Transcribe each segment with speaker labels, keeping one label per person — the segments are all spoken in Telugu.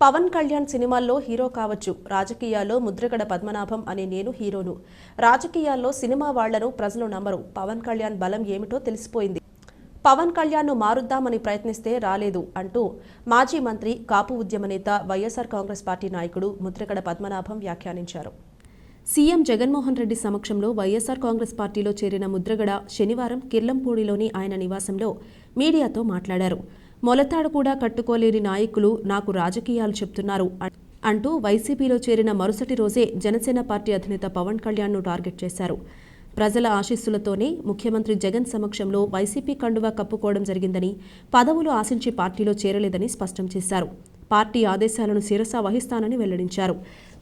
Speaker 1: పవన్ కళ్యాణ్ సినిమాల్లో హీరో కావచ్చు. రాజకీయాల్లో ముద్రగడ పద్మనాభం అనే నేను హీరోను. రాజకీయాల్లో సినిమా వాళ్ళను ప్రజలు నమ్మరు. పవన్ కళ్యాణ్ బలం ఏమిటో తెలిసిపోయింది. పవన్ కళ్యాణ్ను మారుద్దామని ప్రయత్నిస్తే రాలేదు అంటూ మాజీ మంత్రి కాపు ఉద్యమ నేత వైఎస్ఆర్ కాంగ్రెస్ పార్టీ నాయకుడు ముద్రగడ పద్మనాభం వ్యాఖ్యానించారు. సీఎం జగన్మోహన్ రెడ్డి సమక్షంలో వైఎస్ఆర్ కాంగ్రెస్ పార్టీలో చేరిన ముద్రగడ శనివారం కిర్లంపూడిలోని ఆయన నివాసంలో మీడియాతో మాట్లాడారు. మొలతాడు కూడా కట్టుకోలేని నాయకులు నాకు రాజకీయాలు చెప్తున్నారు అంటూ వైసీపీలో చేరిన మరుసటి రోజే జనసేన పార్టీ అధినేత పవన్ కళ్యాణ్ను టార్గెట్ చేశారు. ప్రజల ఆశీస్సులతోనే ముఖ్యమంత్రి జగన్ సమక్షంలో వైసీపీ కండువా కప్పుకోవడం జరిగిందని పదవులు ఆశించి పార్టీలో చేరలేదని స్పష్టం చేశారు. పార్టీ ఆదేశాలను శిరసా వహిస్తానని వెల్లడించారు.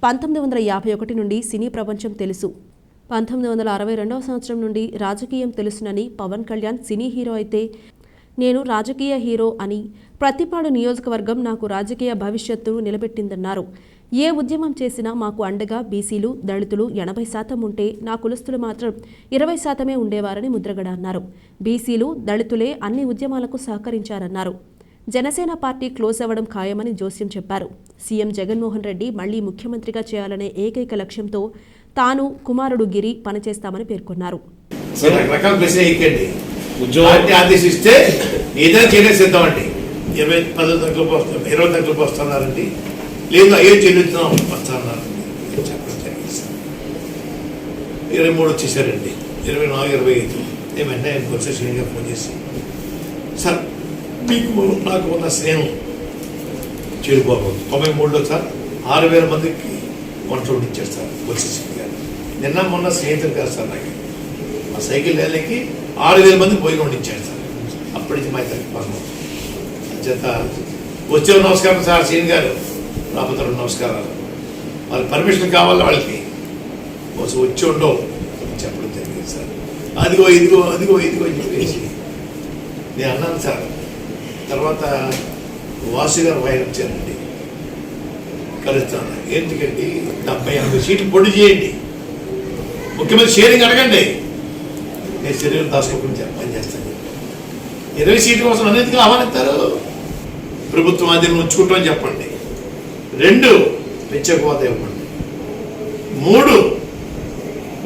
Speaker 1: పంతొమ్మిది వందల యాభై ఒకటి నుండి సినీ ప్రపంచం తెలుసు. పంతొమ్మిది వందల అరవై రెండవ సంవత్సరం నుండి రాజకీయం తెలుసునని పవన్ కళ్యాణ్ సినీ హీరో అయితే నేను రాజకీయ హీరో అని ప్రతిపాడు నియోజకవర్గం నాకు రాజకీయ భవిష్యత్తును నిలబెట్టిందన్నారు. ఏ ఉద్యమం చేసినా మాకు అండగా బీసీలు దళితులు ఎనభై శాతం ఉంటే నా కులస్తులు మాత్రం ఇరవై శాతమే ఉండేవారని ముద్రగడ అన్నారు. బీసీలు దళితులే అన్ని ఉద్యమాలకు సహకరించారన్నారు. జనసేన పార్టీ క్లోజ్ అవ్వడం ఖాయమని జోస్యం చెప్పారు. సీఎం జగన్మోహన్ రెడ్డి మళ్ళీ ముఖ్యమంత్రిగా చేయాలనే ఏకైక లక్ష్యంతో తాను కుమారుడు గిరి పనిచేస్తామని పేర్కొన్నారు.
Speaker 2: ఉద్యోగాన్ని ఆదేశిస్తే ఏదైనా చేయడానికి సిద్ధం అండి ఇరవై పదో తరగతిలోకి వస్తాం ఇరవై తరగతిలోకి వస్తున్నారండి లేదు అయ్యో చెల్లిస్తున్నాం వస్తున్నారండి చెప్పడం జరిగింది. ఇరవై మూడు వచ్చేసారండి. ఇరవై నాలుగు ఇరవై ఐదు. నేను వెంటనే ఆయన కొత్త శ్రేణిగా ఫోన్ చేసి సార్ మీకు నాకు ఉన్న స్నేహం చేరుకోబోదు తొంభై మూడులో సార్ ఆరు వేల మందికి వంట ఇచ్చారు సార్ వచ్చేసి గారు నిన్న మొన్న స్నేహితులు కాదు సార్ నాకు. ఆ సైకిల్ ర్యాలీకి ఆరు వేల మంది పోయి ఉండించాడు సార్. అప్పటి నుంచి మా ఇద్దరికి పనులు అంచేత వచ్చే నమస్కారం సార్ సీన్ గారు. రాబోతే నమస్కారాలు. వాళ్ళు పర్మిషన్ కావాలి వాళ్ళకి. కోసం వచ్చి ఉండవు. చెప్పడం జరిగింది సార్. అదిగో ఇదిగో అదిగో ఇదిగో అని చెప్పేసి నేను అన్నాను సార్. తర్వాత వాసు గారు వైర్ వచ్చారండి. కలుస్తాను. ఎందుకండి డెబ్బై ఎనభై సీట్లు పొడి చేయండి. ముఖ్యమంత్రి షేరింగ్ అడగండి. నేను శరీరం దాచుకోకుండా చెప్ప- పని చేస్తాను. ఇరవై సీట్ల కోసం అనేది ఆహ్వానిస్తారు? ప్రభుత్వం అది ఉంచుకుంటామని చెప్పండి. రెండు పెంచకపోతే హోదా ఇవ్వండి. మూడు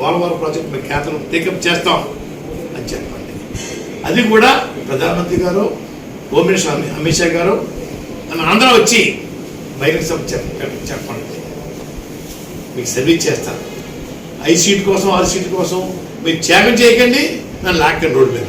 Speaker 2: పోలవరం ప్రాజెక్ట్ మేము కేంద్రం టేకప్ చేస్తాం అని చెప్పండి. అది కూడా ప్రధానమంత్రి గారు హోమ్ మినిస్టర్ అమిత్ షా గారు మన ఆంధ్ర వచ్చి బహిరంగ సభ చెప్పండి. మీకు సర్వీస్ చేస్తాను. ఐదు సీట్ కోసం ఆరు సీట్ కోసం మీరు త్యాగం చేయకండి నన్ను లాక్కండి రోడ్డు మీద.